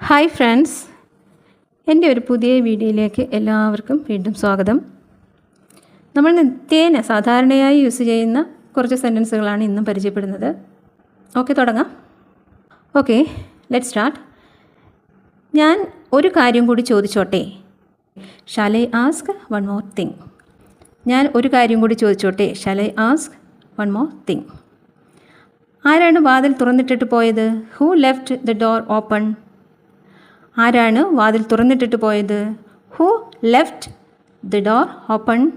Hi friends എന്റെ ഒരു പുതിയ വീഡിയോയിലേക്ക് എല്ലാവർക്കും വീണ്ടും സ്വാഗതം. നമ്മൾ നിത്യേന സാധാരണയായി യൂസ് ചെയ്യുന്ന കുറച്ച് സെന്റൻസുകളാണ് ഇന്നും പരിചയപ്പെടുന്നത്. ഓക്കെ തുടങ്ങാം. ഓക്കെ ലെറ്റ് സ്റ്റാർട്ട് ഞാൻ ഒരു കാര്യം കൂടി ചോദിച്ചോട്ടെ? Shall I ask one more thing ഞാൻ ഒരു കാര്യം കൂടി ചോദിച്ചോട്ടെ? Shall I ask one more thing ആരാണ് വാതിൽ തുറന്നിട്ടിട്ട് പോയത്? Who left the door open ആരാണ് വാതിൽ തുറന്നിട്ടിട്ട് പോയത്? Who left the door open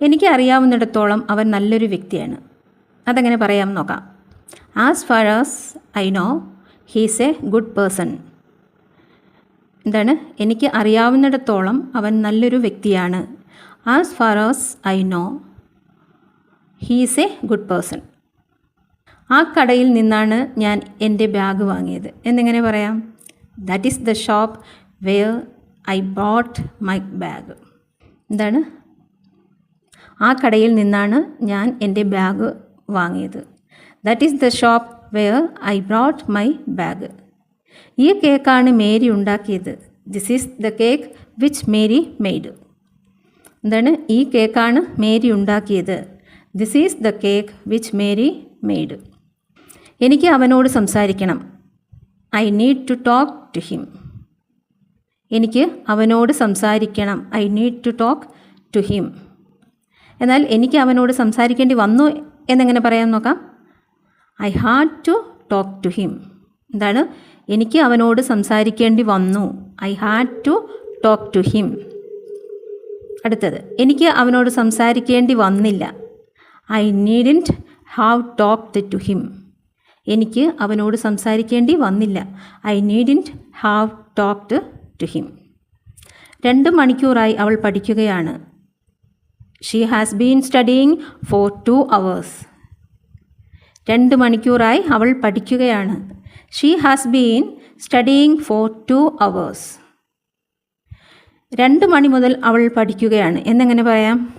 എനിക്ക് അറിയാവുന്നിടത്തോളം അവൻ നല്ലൊരു വ്യക്തിയാണ്. അതങ്ങനെ പറയാം നോക്കാം. As far as I know he's a good person എന്താണ്? എനിക്ക് അറിയാവുന്നിടത്തോളം അവൻ നല്ലൊരു വ്യക്തിയാണ്. As far as I know he's a good person ആ കടയിൽ നിന്നാണ് ഞാൻ എന്റെ ബാഗ് വാങ്ങിയത്. എന്നിങ്ങനെ പറയാം? That is the shop where I bought my bag എന്താണ്? ആ കടയിൽ നിന്നാണ് ഞാൻ എന്റെ ബാഗ് വാങ്ങിയത്. That is the shop where I brought my bag ഈ കേക്കാണ് മേരി ഉണ്ടാക്കിയത്. This is the cake which Mary made എന്താണ്? ഈ കേക്കാണ് മേരി ഉണ്ടാക്കിയത്. This is the cake which Mary made എനിക്ക് അവനോട് സംസാരിക്കണം. I need to talk to him. എനിക്ക് അവനോട് സംസാരിക്കണം. I need to talk to him. എന്നാൽ എനിക്ക് അവനോട് സംസാരിക്കേണ്ടി വന്നു എന്നെങ്ങനെ പറയാൻ നോക്കാം? I had to talk to him. എന്താണ്? എനിക്ക് അവനോട് സംസാരിക്കേണ്ടി വന്നു. I had to talk to him. അടുത്തത് എനിക്ക് അവനോട് സംസാരിക്കേണ്ടി വന്നില്ല. I needn't have talked to him. എനിക്ക് അവനോട് സംസാരിക്കേണ്ടി വന്നില്ല. I needn't have talked to him രണ്ട് മണിക്കൂറായി അവൾ പഠിക്കുകയാണ്. She has been studying for two hours രണ്ട് മണിക്കൂറായി അവൾ പഠിക്കുകയാണ്. She has been studying for two hours രണ്ട് മണി മുതൽ അവൾ പഠിക്കുകയാണ്. എന്നെങ്ങനെ പറയാം?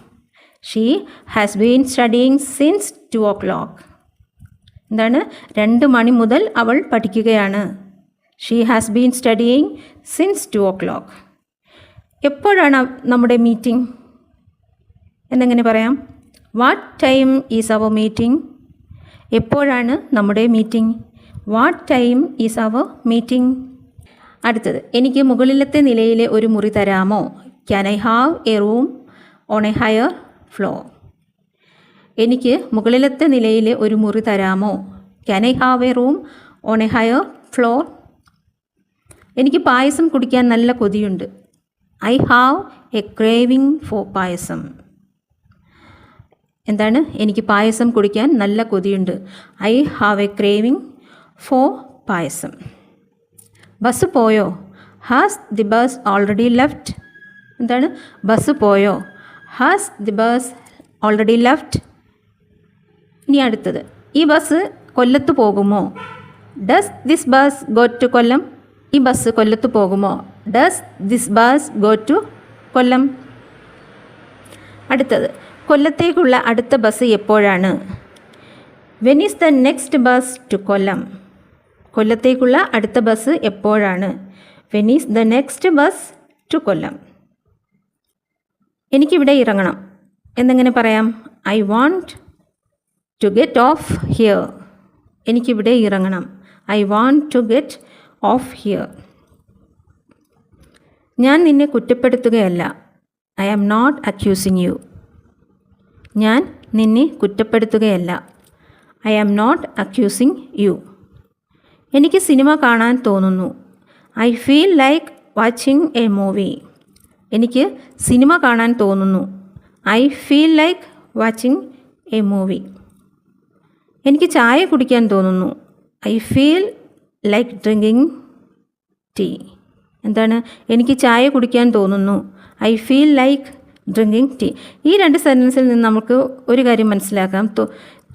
She has been studying since two o'clock എന്താണ്? രണ്ട് മണി മുതൽ അവൾ പഠിക്കുകയാണ്. She has been studying since two o'clock എപ്പോഴാണ് നമ്മുടെ മീറ്റിംഗ് എന്നെങ്ങനെ പറയാം? What time is our meeting എപ്പോഴാണ് നമ്മുടെ meeting what time is our meeting അടുത്തത് എനിക്ക് മുകളിലത്തെ നിലയിലെ ഒരു മുറി തരാമോ? Can I have a room on a higher floor എനിക്ക് മുകളിലത്തെ നിലയിലെ ഒരു മുറി തരാമോ? Can I have a room on a higher floor എനിക്ക് പായസം കുടിക്കാൻ നല്ല കൊതിയുണ്ട്. I have a craving for payasam. എന്താണ്? എനിക്ക് പായസം കുടിക്കാൻ നല്ല കൊതിയുണ്ട്. I have a craving for payasam. Bus പോയോ? Has the bus already left എന്താണ്? ബസ് പോയോ? Has the bus already left ഇനി അടുത്തത്. ഈ ബസ് കൊല്ലത്ത് പോകുമോ? Does this bus go to Kollam ഈ ബസ് കൊല്ലത്ത് പോകുമോ? Does this bus go to Kollam അടുത്തത്. കൊല്ലത്തേക്കുള്ള അടുത്ത ബസ് എപ്പോഴാണ്? When is the next bus to Kollam കൊല്ലത്തേക്കുള്ള അടുത്ത ബസ് എപ്പോഴാണ്? When is the next bus to Kollam എനിക്കിവിടെ ഇറങ്ങണം. എന്നെങ്ങനെ പറയാം? I want to get off here എനിക്കിവിടെ ഇറങ്ങണം. I want to get off here ഞാൻ നിന്നെ കുറ്റപ്പെടുത്തുകയല്ല. I am not accusing you ഞാൻ നിന്നെ കുറ്റപ്പെടുത്തുകയല്ല. I am not accusing you എനിക്ക് സിനിമ കാണാൻ തോന്നുന്നു. I feel like watching a movie എനിക്ക് സിനിമ കാണാൻ തോന്നുന്നു. I feel like watching a movie എനിക്ക് ചായ കുടിക്കാൻ തോന്നുന്നു. I feel like drinking tea എന്താണ്? എനിക്ക് ചായ കുടിക്കാൻ തോന്നുന്നു. I feel like drinking tea ഈ രണ്ട് സെന്റൻസിൽ നിന്ന് നമുക്ക് ഒരു കാര്യം മനസ്സിലാക്കാം.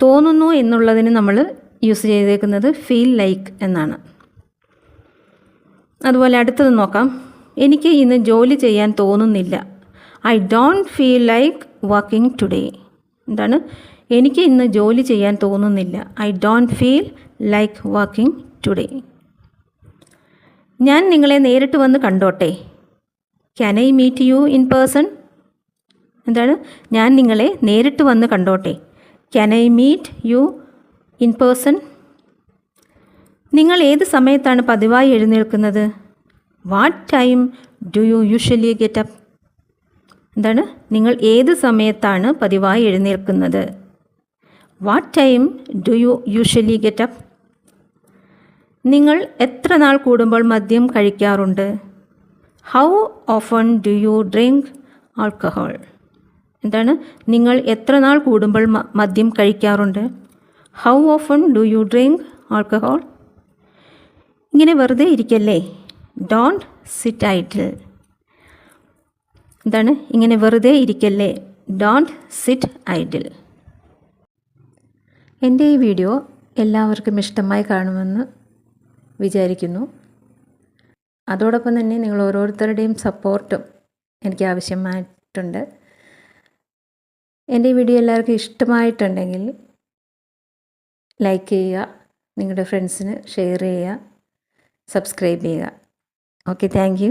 തോന്നുന്നു എന്നുള്ളതിന് നമ്മൾ യൂസ് ചെയ്തേക്കുന്നത് ഫീൽ ലൈക്ക് എന്നാണ്. അതുപോലെ അടുത്തത് നോക്കാം. എനിക്ക് ഇന്ന് ജോലി ചെയ്യാൻ തോന്നുന്നില്ല. I don't feel like working today എന്താണ്? എനിക്ക് ഇന്ന് ജോലി ചെയ്യാൻ തോന്നുന്നില്ല. I don't feel like working today ഞാൻ നിങ്ങളെ നേരിട്ട് വന്ന് കണ്ടോട്ടെ? Can I meet you in person എന്താണ്? ഞാൻ നിങ്ങളെ നേരിട്ട് വന്ന് കണ്ടോട്ടെ? Can I meet you in person നിങ്ങൾ ഏത് സമയത്താണ് പതിവായി എഴുന്നേൽക്കുന്നത്? What time do you usually get up എന്താണ്? നിങ്ങൾ ഏത് സമയത്താണ് പതിവായി എഴുന്നേൽക്കുന്നത്? What time do you usually get up നിങ്ങൾ എത്ര നാൾ കൂടുമ്പോൾ മദ്യം കഴിക്കാറുണ്ട്? How often do you drink alcohol എന്താണ്? നിങ്ങൾ എത്ര നാൾ കൂടുമ്പോൾ മദ്യം കഴിക്കാറുണ്ട്? How often do you drink alcohol ഇങ്ങനെ വെറുതെ ഇരിക്കല്ലേ? ഡോണ്ട് സിറ്റ് ഐറ്റിൽ എന്താണ്? ഇങ്ങനെ വെറുതെ ഇരിക്കല്ലേ? ഡോണ്ട് സിറ്റ് ഐഡിൽ എന്റെ ഈ വീഡിയോ എല്ലാവർക്കും ഇഷ്ടമായി കാണുമെന്ന് വിചാരിക്കുന്നു. അതോടൊപ്പം തന്നെ നിങ്ങൾ ഓരോരുത്തരുടെയും സപ്പോർട്ടും എനിക്ക് ആവശ്യമായിട്ടുണ്ട്. എന്റെ ഈ വീഡിയോ എല്ലാവർക്കും ഇഷ്ടമായിട്ടുണ്ടെങ്കിൽ ലൈക്ക് ചെയ്യുക നിങ്ങളുടെ ഫ്രണ്ട്സിന് ഷെയർ ചെയ്യുക സബ്സ്ക്രൈബ് ചെയ്യുക. Okay thank